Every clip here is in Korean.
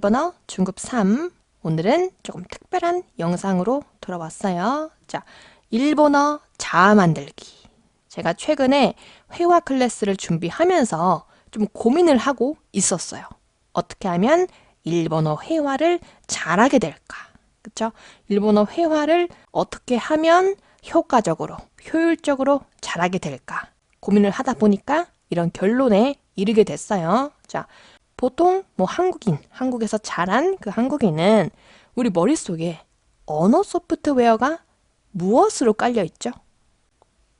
번호 중급 3 오늘은 조금 특별한 영상으로 돌아왔어요. 자, 일본어 자아 만들기. 제가 최근에 회화 클래스를 준비하면서 좀 고민을 하고 있었어요. 어떻게 하면 일본어 회화를 잘하게 될까? 그쵸? 일본어 회화를 어떻게 하면 효과적으로, 효율적으로 잘하게 될까? 고민을 하다 보니까 이런 결론에 이르게 됐어요. 자, 보통 뭐 한국인, 한국에서 자란 그 한국인은 우리 머릿속에 언어 소프트웨어가 무엇으로 깔려 있죠?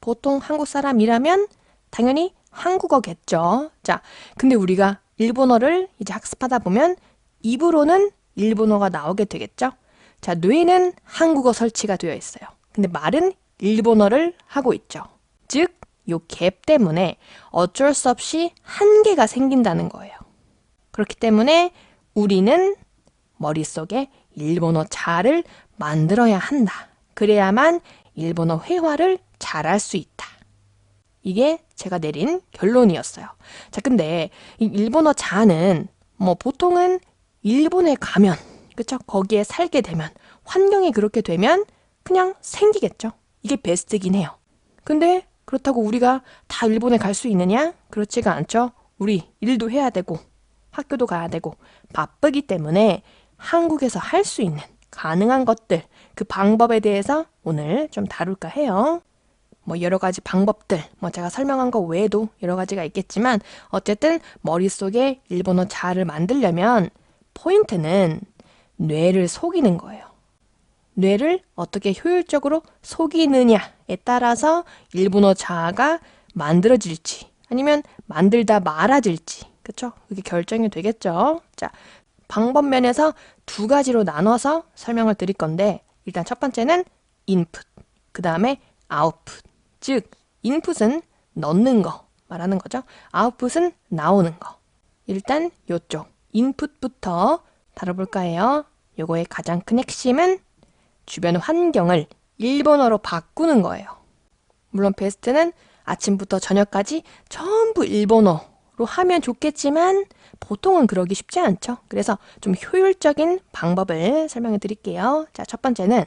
보통 한국 사람이라면 당연히 한국어겠죠. 자, 근데 우리가 일본어를 이제 학습하다 보면 입으로는 일본어가 나오게 되겠죠. 자, 뇌는 한국어 설치가 되어 있어요. 근데 말은 일본어를 하고 있죠. 즉, 요 갭 때문에 어쩔 수 없이 한계가 생긴다는 거예요. 그렇기 때문에 우리는 머릿속에 일본어 자를 만들어야 한다. 그래야만 일본어 회화를 잘할 수 있다. 이게 제가 내린 결론이었어요. 자, 근데 이 일본어 자는 뭐 보통은 일본에 가면, 그쵸? 거기에 살게 되면, 환경이 그렇게 되면 그냥 생기겠죠. 이게 베스트긴 해요. 근데 그렇다고 우리가 다 일본에 갈 수 있느냐? 그렇지가 않죠. 우리 일도 해야 되고, 학교도 가야 되고 바쁘기 때문에 한국에서 할 수 있는 가능한 것들, 그 방법에 대해서 오늘 좀 다룰까 해요. 뭐 여러 가지 방법들, 뭐 제가 설명한 거 외에도 여러 가지가 있겠지만 어쨌든 머릿속에 일본어 자를 만들려면 포인트는 뇌를 속이는 거예요. 뇌를 어떻게 효율적으로 속이느냐에 따라서 일본어 자아가 만들어질지 아니면 만들다 말아질지 그쵸? 그게 결정이 되겠죠. 자, 방법 면에서 두 가지로 나눠서 설명을 드릴 건데 일단 첫 번째는 인풋, 그 다음에 아웃풋. 즉, 인풋은 넣는 거 말하는 거죠. 아웃풋은 나오는 거. 일단 요쪽 인풋부터 다뤄볼까 해요. 요거의 가장 큰 핵심은 주변 환경을 일본어로 바꾸는 거예요. 물론 베스트는 아침부터 저녁까지 전부 일본어 로 하면 좋겠지만 보통은 그러기 쉽지 않죠. 그래서 좀 효율적인 방법을 설명해 드릴게요. 자, 첫 번째는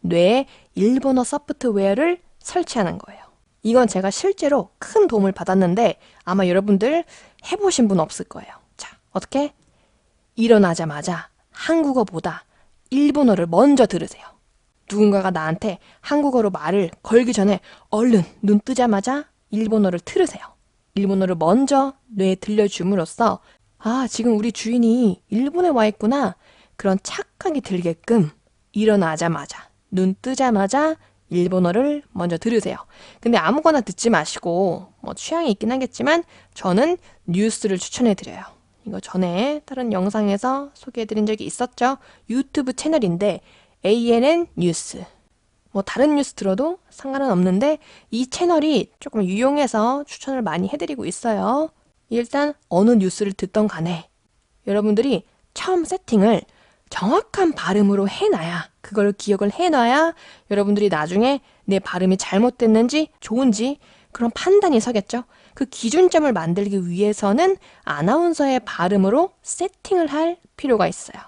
뇌에 일본어 소프트웨어를 설치하는 거예요. 이건 제가 실제로 큰 도움을 받았는데 아마 여러분들 해보신 분 없을 거예요. 자, 어떻게? 일어나자마자 한국어보다 일본어를 먼저 들으세요. 누군가가 나한테 한국어로 말을 걸기 전에 얼른 눈 뜨자마자 일본어를 틀으세요. 일본어를 먼저 뇌에 들려줌으로써 아, 지금 우리 주인이 일본에 와 있구나. 그런 착각이 들게끔 일어나자마자, 눈 뜨자마자 일본어를 먼저 들으세요. 근데 아무거나 듣지 마시고, 뭐 취향이 있긴 하겠지만, 저는 뉴스를 추천해 드려요. 이거 전에 다른 영상에서 소개해 드린 적이 있었죠? 유튜브 채널인데, ANN 뉴스. 뭐 다른 뉴스 들어도 상관은 없는데 이 채널이 조금 유용해서 추천을 많이 해드리고 있어요. 일단 어느 뉴스를 듣던 간에 여러분들이 처음 세팅을 정확한 발음으로 해놔야 그걸 기억을 해놔야 여러분들이 나중에 내 발음이 잘못됐는지 좋은지 그런 판단이 서겠죠. 그 기준점을 만들기 위해서는 아나운서의 발음으로 세팅을 할 필요가 있어요.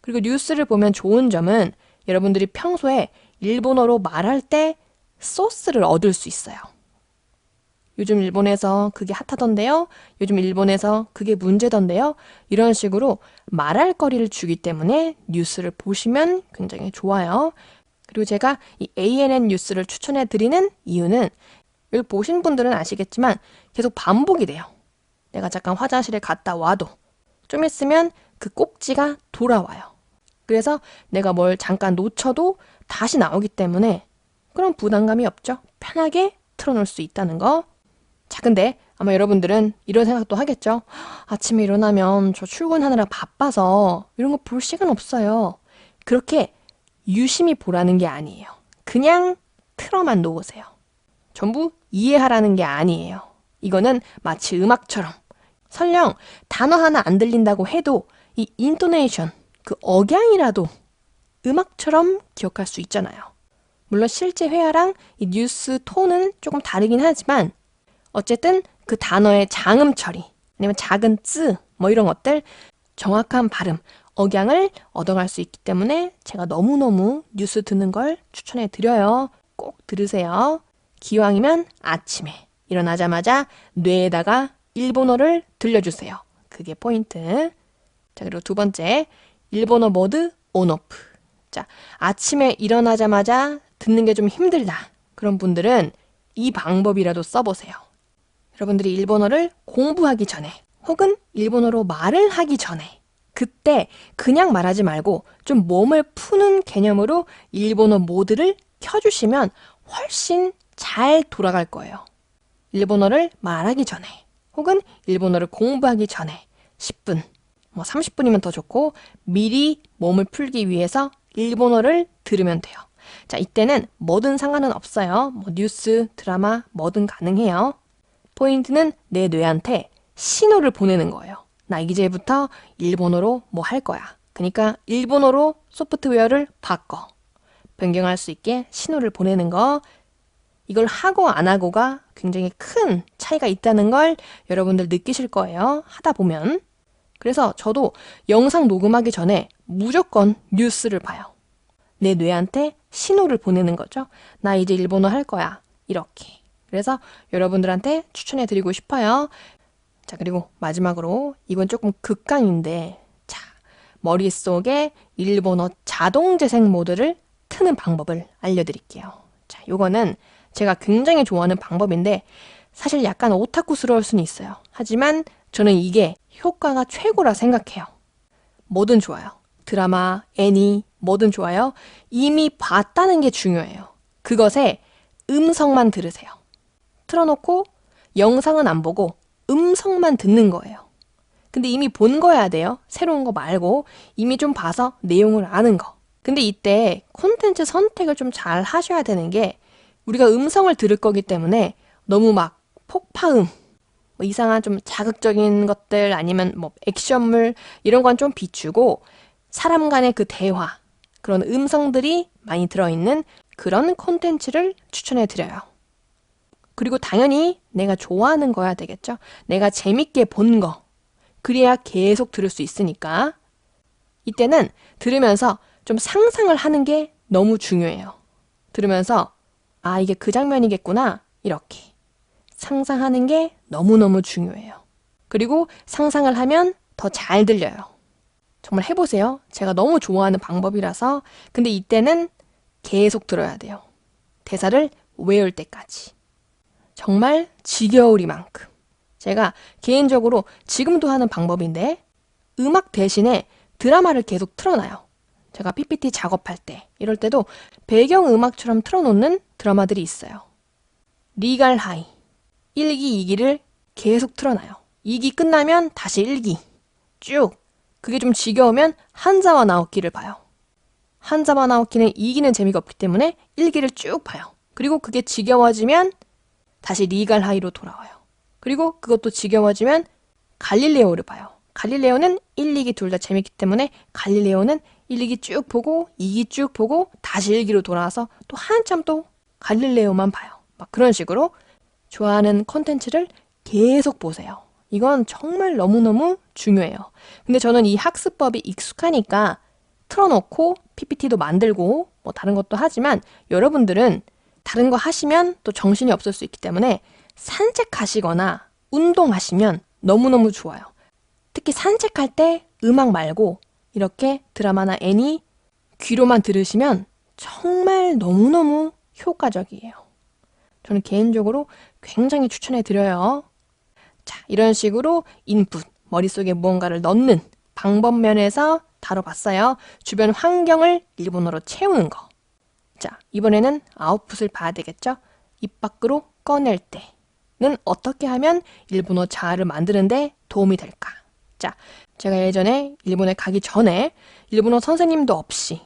그리고 뉴스를 보면 좋은 점은 여러분들이 평소에 일본어로 말할 때 소스를 얻을 수 있어요. 요즘 일본에서 그게 핫하던데요. 요즘 일본에서 그게 문제던데요. 이런 식으로 말할 거리를 주기 때문에 뉴스를 보시면 굉장히 좋아요. 그리고 제가 이 ANN 뉴스를 추천해 드리는 이유는 여기 보신 분들은 아시겠지만 계속 반복이 돼요. 내가 잠깐 화장실에 갔다 와도 좀 있으면 그 꼭지가 돌아와요. 그래서 내가 뭘 잠깐 놓쳐도 다시 나오기 때문에 그런 부담감이 없죠. 편하게 틀어놓을 수 있다는 거. 자, 근데 아마 여러분들은 이런 생각도 하겠죠. 아침에 일어나면 저 출근하느라 바빠서 이런 거 볼 시간 없어요. 그렇게 유심히 보라는 게 아니에요. 그냥 틀어만 놓으세요. 전부 이해하라는 게 아니에요. 이거는 마치 음악처럼 설령 단어 하나 안 들린다고 해도 이 인토네이션, 그 억양이라도 음악처럼 기억할 수 있잖아요. 물론 실제 회화랑 이 뉴스 톤은 조금 다르긴 하지만 어쨌든 그 단어의 장음 처리 아니면 작은 쯔 뭐 이런 것들 정확한 발음, 억양을 얻어갈 수 있기 때문에 제가 너무너무 뉴스 듣는 걸 추천해 드려요. 꼭 들으세요. 기왕이면 아침에 일어나자마자 뇌에다가 일본어를 들려주세요. 그게 포인트. 자, 그리고 두 번째, 일본어 모드 온오프. 자, 아침에 일어나자마자 듣는 게 좀 힘들다. 그런 분들은 이 방법이라도 써보세요. 여러분들이 일본어를 공부하기 전에 혹은 일본어로 말을 하기 전에 그때 그냥 말하지 말고 좀 몸을 푸는 개념으로 일본어 모드를 켜주시면 훨씬 잘 돌아갈 거예요. 일본어를 말하기 전에 혹은 일본어를 공부하기 전에 10분, 뭐 30분이면 더 좋고 미리 몸을 풀기 위해서 일본어를 들으면 돼요. 자, 이때는 뭐든 상관은 없어요. 뭐 뉴스, 드라마, 뭐든 가능해요. 포인트는 내 뇌한테 신호를 보내는 거예요. 나 이제부터 일본어로 뭐 할 거야. 그러니까 일본어로 소프트웨어를 바꿔. 변경할 수 있게 신호를 보내는 거. 이걸 하고 안 하고가 굉장히 큰 차이가 있다는 걸 여러분들 느끼실 거예요. 하다 보면. 그래서 저도 영상 녹음하기 전에 무조건 뉴스를 봐요. 내 뇌한테 신호를 보내는 거죠. 나 이제 일본어 할 거야. 이렇게. 그래서 여러분들한테 추천해 드리고 싶어요. 자, 그리고 마지막으로 이건 조금 극강인데 자, 머릿속에 일본어 자동 재생 모드를 트는 방법을 알려 드릴게요. 자, 요거는 제가 굉장히 좋아하는 방법인데 사실 약간 오타쿠스러울 수는 있어요. 하지만 저는 이게 효과가 최고라 생각해요. 뭐든 좋아요. 드라마, 애니, 뭐든 좋아요. 이미 봤다는 게 중요해요. 그것에 음성만 들으세요. 틀어놓고 영상은 안 보고 음성만 듣는 거예요. 근데 이미 본 거야 돼요. 새로운 거 말고 이미 좀 봐서 내용을 아는 거. 근데 이때 콘텐츠 선택을 좀 잘 하셔야 되는 게 우리가 음성을 들을 거기 때문에 너무 막 폭파음, 뭐 이상한 좀 자극적인 것들 아니면 뭐 액션물 이런 건 좀 비추고 사람 간의 그 대화 그런 음성들이 많이 들어있는 그런 콘텐츠를 추천해 드려요. 그리고 당연히 내가 좋아하는 거야 되겠죠? 내가 재밌게 본 거. 그래야 계속 들을 수 있으니까. 이때는 들으면서 좀 상상을 하는 게 너무 중요해요. 들으면서, 아, 이게 그 장면이겠구나. 이렇게. 상상하는 게 너무너무 중요해요. 그리고 상상을 하면 더 잘 들려요. 정말 해보세요. 제가 너무 좋아하는 방법이라서. 근데 이때는 계속 들어야 돼요. 대사를 외울 때까지. 정말 지겨우리만큼. 제가 개인적으로 지금도 하는 방법인데 음악 대신에 드라마를 계속 틀어놔요. 제가 PPT 작업할 때 이럴 때도 배경 음악처럼 틀어놓는 드라마들이 있어요. 리갈 하이 1기, 2기를 계속 틀어놔요. 2기 끝나면 다시 1기 쭉 그게 좀 지겨우면 한자와 나오키를 봐요. 한자와 나오키는 2기는 재미가 없기 때문에 1기를 쭉 봐요. 그리고 그게 지겨워지면 다시 리갈 하이로 돌아와요. 그리고 그것도 지겨워지면 갈릴레오를 봐요. 갈릴레오는 1, 2기 둘 다 재밌기 때문에 갈릴레오는 1, 2기 쭉 보고 2기 쭉 보고 다시 1기로 돌아와서 또 한참 또 갈릴레오만 봐요. 막 그런 식으로 좋아하는 콘텐츠를 계속 보세요. 이건 정말 너무너무 중요해요. 근데 저는 이 학습법이 익숙하니까 틀어놓고 PPT도 만들고 뭐 다른 것도 하지만 여러분들은 다른 거 하시면 또 정신이 없을 수 있기 때문에 산책하시거나 운동하시면 너무너무 좋아요. 특히 산책할 때 음악 말고 이렇게 드라마나 애니 귀로만 들으시면 정말 너무너무 효과적이에요. 저는 개인적으로 굉장히 추천해 드려요. 자, 이런 식으로 인풋, 머릿속에 무언가를 넣는 방법 면에서 다뤄봤어요. 주변 환경을 일본어로 채우는 거. 자, 이번에는 아웃풋을 봐야 되겠죠? 입 밖으로 꺼낼 때는 어떻게 하면 일본어 자아를 만드는데 도움이 될까? 자, 제가 예전에 일본에 가기 전에 일본어 선생님도 없이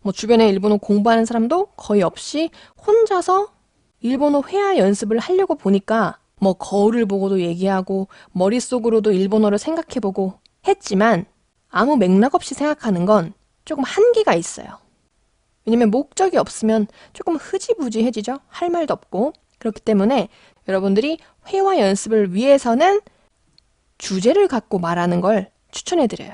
뭐 주변에 일본어 공부하는 사람도 거의 없이 혼자서 일본어 회화 연습을 하려고 보니까 뭐 거울을 보고도 얘기하고 머릿속으로도 일본어를 생각해보고 했지만 아무 맥락 없이 생각하는 건 조금 한계가 있어요. 왜냐면 목적이 없으면 조금 흐지부지해지죠? 할 말도 없고. 그렇기 때문에 여러분들이 회화 연습을 위해서는 주제를 갖고 말하는 걸 추천해 드려요.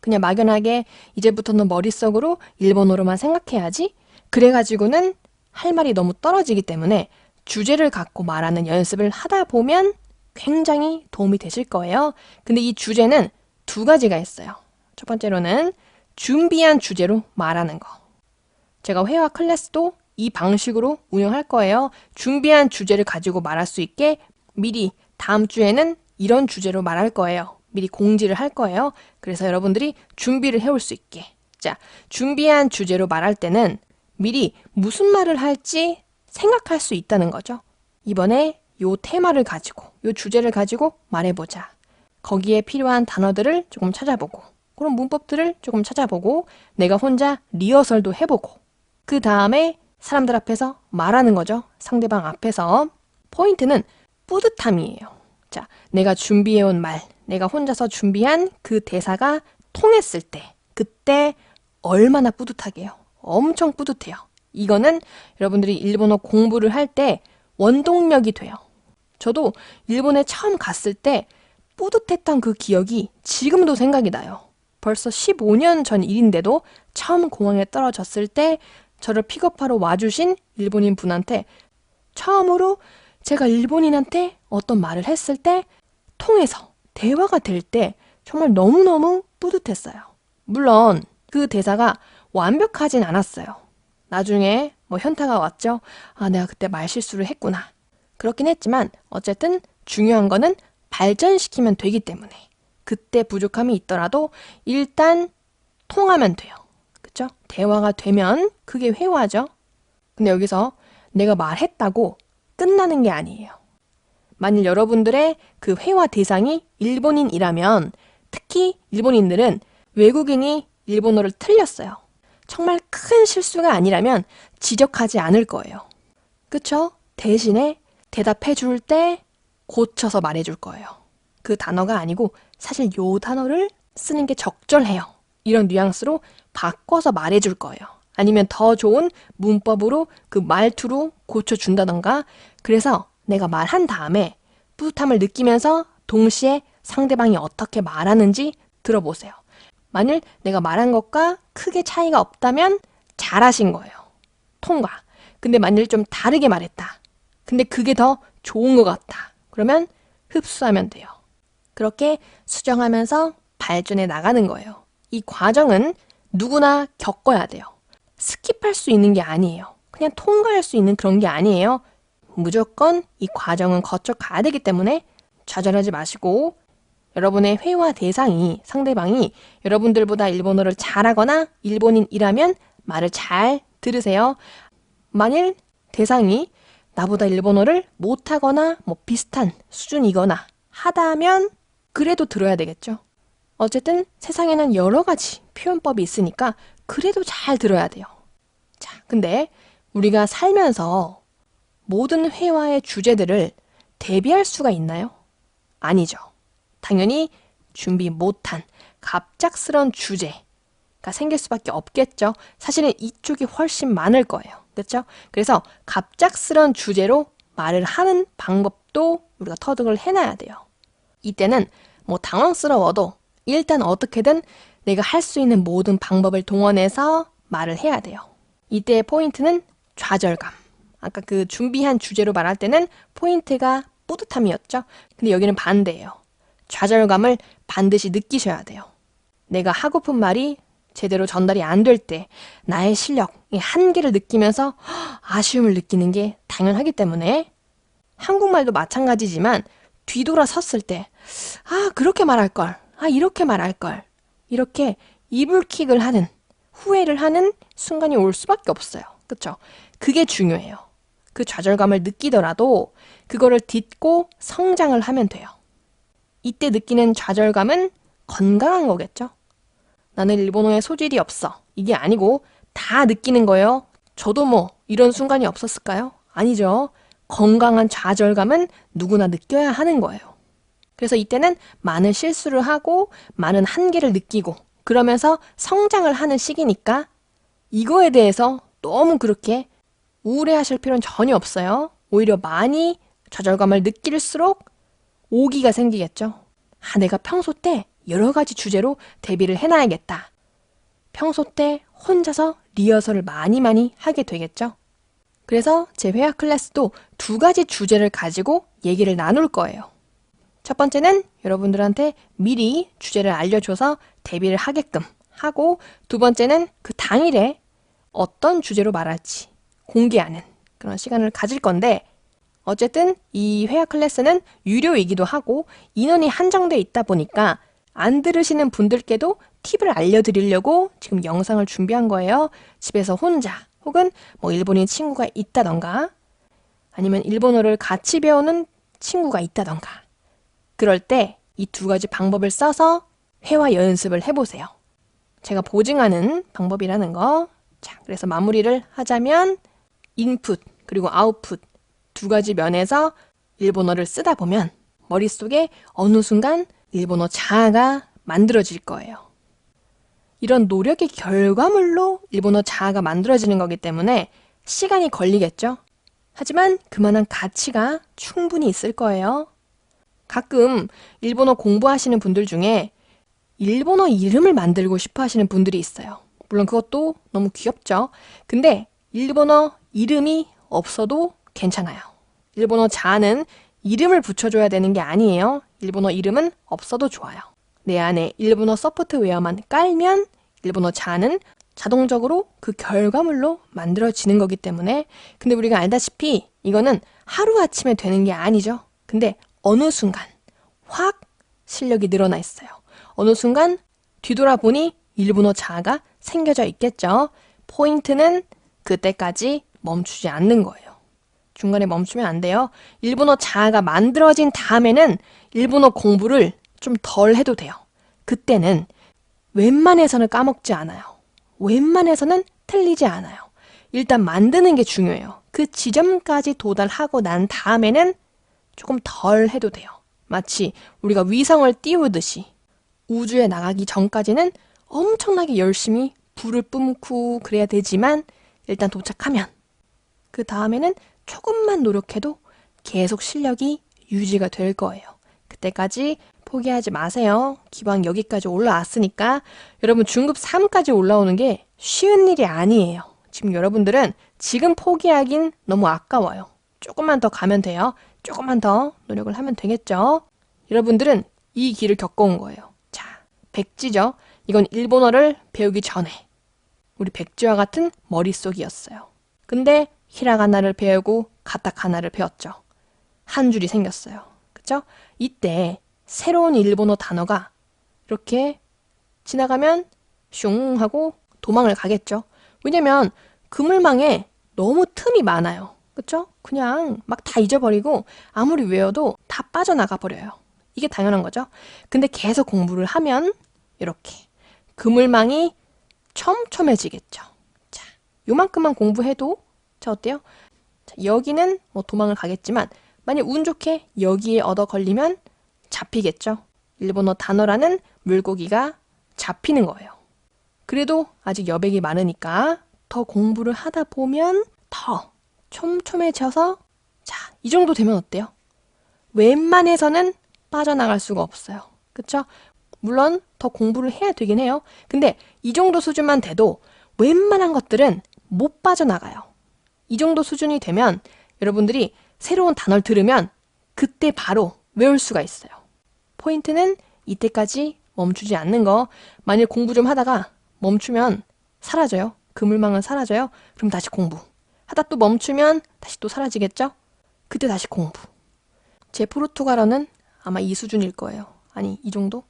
그냥 막연하게 이제부터는 머릿속으로 일본어로만 생각해야지. 그래가지고는 할 말이 너무 떨어지기 때문에 주제를 갖고 말하는 연습을 하다 보면 굉장히 도움이 되실 거예요. 근데 이 주제는 두 가지가 있어요. 첫 번째로는 준비한 주제로 말하는 거. 제가 회화 클래스도 이 방식으로 운영할 거예요. 준비한 주제를 가지고 말할 수 있게 미리 다음 주에는 이런 주제로 말할 거예요. 미리 공지를 할 거예요. 그래서 여러분들이 준비를 해올 수 있게. 자, 준비한 주제로 말할 때는 미리 무슨 말을 할지 생각할 수 있다는 거죠. 이번에 요 테마를 가지고, 요 주제를 가지고 말해보자. 거기에 필요한 단어들을 조금 찾아보고, 그런 문법들을 조금 찾아보고, 내가 혼자 리허설도 해보고, 그 다음에 사람들 앞에서 말하는 거죠. 상대방 앞에서. 포인트는 뿌듯함이에요. 자, 내가 준비해온 말, 내가 혼자서 준비한 그 대사가 통했을 때, 그때 얼마나 뿌듯하게요. 엄청 뿌듯해요. 이거는 여러분들이 일본어 공부를 할 때 원동력이 돼요. 저도 일본에 처음 갔을 때 뿌듯했던 그 기억이 지금도 생각이 나요. 벌써 15년 전 일인데도 처음 공항에 떨어졌을 때 저를 픽업하러 와주신 일본인 분한테 처음으로 제가 일본인한테 어떤 말을 했을 때 통해서 대화가 될 때 정말 너무너무 뿌듯했어요. 물론 그 대사가 완벽하진 않았어요. 나중에 뭐 현타가 왔죠. 아, 내가 그때 말 실수를 했구나. 그렇긴 했지만 어쨌든 중요한 거는 발전시키면 되기 때문에 그때 부족함이 있더라도 일단 통하면 돼요. 그쵸? 대화가 되면 그게 회화죠. 근데 여기서 내가 말했다고 끝나는 게 아니에요. 만일 여러분들의 그 회화 대상이 일본인이라면 특히 일본인들은 외국인이 일본어를 틀렸어요. 정말 큰 실수가 아니라면 지적하지 않을 거예요. 그쵸? 대신에 대답해 줄 때 고쳐서 말해 줄 거예요. 그 단어가 아니고 사실 요 단어를 쓰는 게 적절해요. 이런 뉘앙스로 바꿔서 말해 줄 거예요. 아니면 더 좋은 문법으로 그 말투로 고쳐준다던가. 그래서 내가 말한 다음에 뿌듯함을 느끼면서 동시에 상대방이 어떻게 말하는지 들어보세요. 만일 내가 말한 것과 크게 차이가 없다면 잘하신 거예요. 통과. 근데 만일 좀 다르게 말했다. 근데 그게 더 좋은 것 같다. 그러면 흡수하면 돼요. 그렇게 수정하면서 발전해 나가는 거예요. 이 과정은 누구나 겪어야 돼요. 스킵할 수 있는 게 아니에요. 그냥 통과할 수 있는 그런 게 아니에요. 무조건 이 과정은 거쳐 가야 되기 때문에 좌절하지 마시고 여러분의 회화 대상이 상대방이 여러분들보다 일본어를 잘하거나 일본인이라면 말을 잘 들으세요. 만일 대상이 나보다 일본어를 못하거나 뭐 비슷한 수준이거나 하다면 그래도 들어야 되겠죠. 어쨌든 세상에는 여러 가지 표현법이 있으니까 그래도 잘 들어야 돼요. 자, 근데 우리가 살면서 모든 회화의 주제들을 대비할 수가 있나요? 아니죠. 당연히 준비 못한 갑작스런 주제가 생길 수밖에 없겠죠. 사실은 이쪽이 훨씬 많을 거예요. 그렇죠? 그래서 갑작스런 주제로 말을 하는 방법도 우리가 터득을 해놔야 돼요. 이때는 뭐 당황스러워도 일단 어떻게든 내가 할 수 있는 모든 방법을 동원해서 말을 해야 돼요. 이때의 포인트는 좌절감. 아까 그 준비한 주제로 말할 때는 포인트가 뿌듯함이었죠. 근데 여기는 반대예요. 좌절감을 반드시 느끼셔야 돼요. 내가 하고픈 말이 제대로 전달이 안 될 때 나의 실력의 한계를 느끼면서 아쉬움을 느끼는 게 당연하기 때문에 한국말도 마찬가지지만 뒤돌아 섰을 때 아, 그렇게 말할 걸. 아, 이렇게 말할 걸. 이렇게 이불킥을 하는 후회를 하는 순간이 올 수밖에 없어요. 그쵸? 그게 중요해요. 그 좌절감을 느끼더라도 그거를 딛고 성장을 하면 돼요. 이때 느끼는 좌절감은 건강한 거겠죠? 나는 일본어에 소질이 없어. 이게 아니고 다 느끼는 거예요. 저도 뭐 이런 순간이 없었을까요? 아니죠. 건강한 좌절감은 누구나 느껴야 하는 거예요. 그래서 이때는 많은 실수를 하고 많은 한계를 느끼고 그러면서 성장을 하는 시기니까 이거에 대해서 너무 그렇게 우울해하실 필요는 전혀 없어요. 오히려 많이 좌절감을 느낄수록 오기가 생기겠죠. 아, 내가 평소 때 여러 가지 주제로 대비를 해놔야겠다. 평소 때 혼자서 리허설을 많이 많이 하게 되겠죠. 그래서 제 회화 클래스도 두 가지 주제를 가지고 얘기를 나눌 거예요. 첫 번째는 여러분들한테 미리 주제를 알려줘서 대비를 하게끔 하고 두 번째는 그 당일에 어떤 주제로 말할지 공개하는 그런 시간을 가질 건데 어쨌든 이 회화 클래스는 유료이기도 하고 인원이 한정돼 있다 보니까 안 들으시는 분들께도 팁을 알려드리려고 지금 영상을 준비한 거예요. 집에서 혼자 혹은 뭐 일본인 친구가 있다던가 아니면 일본어를 같이 배우는 친구가 있다던가 그럴 때 이 두 가지 방법을 써서 회화 연습을 해보세요. 제가 보증하는 방법이라는 거. 자, 그래서 마무리를 하자면 인풋 그리고 아웃풋 두 가지 면에서 일본어를 쓰다 보면 머릿속에 어느 순간 일본어 자아가 만들어질 거예요. 이런 노력의 결과물로 일본어 자아가 만들어지는 거기 때문에 시간이 걸리겠죠? 하지만 그만한 가치가 충분히 있을 거예요. 가끔 일본어 공부하시는 분들 중에 일본어 이름을 만들고 싶어 하시는 분들이 있어요. 물론 그것도 너무 귀엽죠? 근데 일본어 이름이 없어도 괜찮아요. 일본어 자아는 이름을 붙여줘야 되는 게 아니에요. 일본어 이름은 없어도 좋아요. 내 안에 일본어 소프트웨어만 깔면 일본어 자아는 자동적으로 그 결과물로 만들어지는 거기 때문에 근데 우리가 알다시피 이거는 하루아침에 되는 게 아니죠. 근데 어느 순간 확 실력이 늘어나 있어요. 어느 순간 뒤돌아보니 일본어 자아가 생겨져 있겠죠. 포인트는 그때까지 멈추지 않는 거예요. 중간에 멈추면 안 돼요. 일본어 자아가 만들어진 다음에는 일본어 공부를 좀 덜 해도 돼요. 그때는 웬만해서는 까먹지 않아요. 웬만해서는 틀리지 않아요. 일단 만드는 게 중요해요. 그 지점까지 도달하고 난 다음에는 조금 덜 해도 돼요. 마치 우리가 위성을 띄우듯이 우주에 나가기 전까지는 엄청나게 열심히 불을 뿜고 그래야 되지만 일단 도착하면 그 다음에는 조금만 노력해도 계속 실력이 유지가 될 거예요. 그때까지 포기하지 마세요. 기왕 여기까지 올라왔으니까 여러분 중급 3까지 올라오는 게 쉬운 일이 아니에요. 지금 여러분들은 지금 포기하긴 너무 아까워요. 조금만 더 가면 돼요. 조금만 더 노력을 하면 되겠죠. 여러분들은 이 길을 겪어온 거예요. 자, 백지죠. 이건 일본어를 배우기 전에 우리 백지와 같은 머릿속이었어요. 근데 히라가나를 배우고 가타카나를 배웠죠. 한 줄이 생겼어요. 그쵸? 이때 새로운 일본어 단어가 이렇게 지나가면 슝 하고 도망을 가겠죠. 왜냐면 그물망에 너무 틈이 많아요. 그쵸? 그냥 막 다 잊어버리고 아무리 외워도 다 빠져나가 버려요. 이게 당연한 거죠. 근데 계속 공부를 하면 이렇게 그물망이 촘촘해지겠죠. 자, 요만큼만 공부해도 자 어때요? 자, 여기는 뭐 도망을 가겠지만 만약 운 좋게 여기에 얻어 걸리면 잡히겠죠. 일본어 단어라는 물고기가 잡히는 거예요. 그래도 아직 여백이 많으니까 더 공부를 하다 보면 더 촘촘해져서 자, 이 정도 되면 어때요? 웬만해서는 빠져나갈 수가 없어요. 그쵸? 물론 더 공부를 해야 되긴 해요. 근데 이 정도 수준만 돼도 웬만한 것들은 못 빠져나가요. 이 정도 수준이 되면 여러분들이 새로운 단어를 들으면 그때 바로 외울 수가 있어요. 포인트는 이때까지 멈추지 않는 거. 만일 공부 좀 하다가 멈추면 사라져요. 그물망은 사라져요. 그럼 다시 공부. 하다 또 멈추면 다시 또 사라지겠죠? 그때 다시 공부. 제 포르투갈어는 아마 이 수준일 거예요. 아니, 이 정도?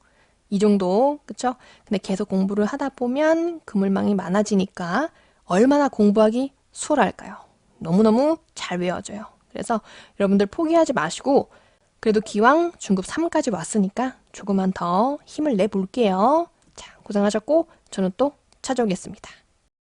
이 정도, 그쵸? 근데 계속 공부를 하다 보면 그물망이 많아지니까 얼마나 공부하기 수월할까요? 너무너무 잘 외워져요. 그래서 여러분들 포기하지 마시고 그래도 기왕 중급 3까지 왔으니까 조금만 더 힘을 내볼게요. 자, 고생하셨고 저는 또 찾아오겠습니다.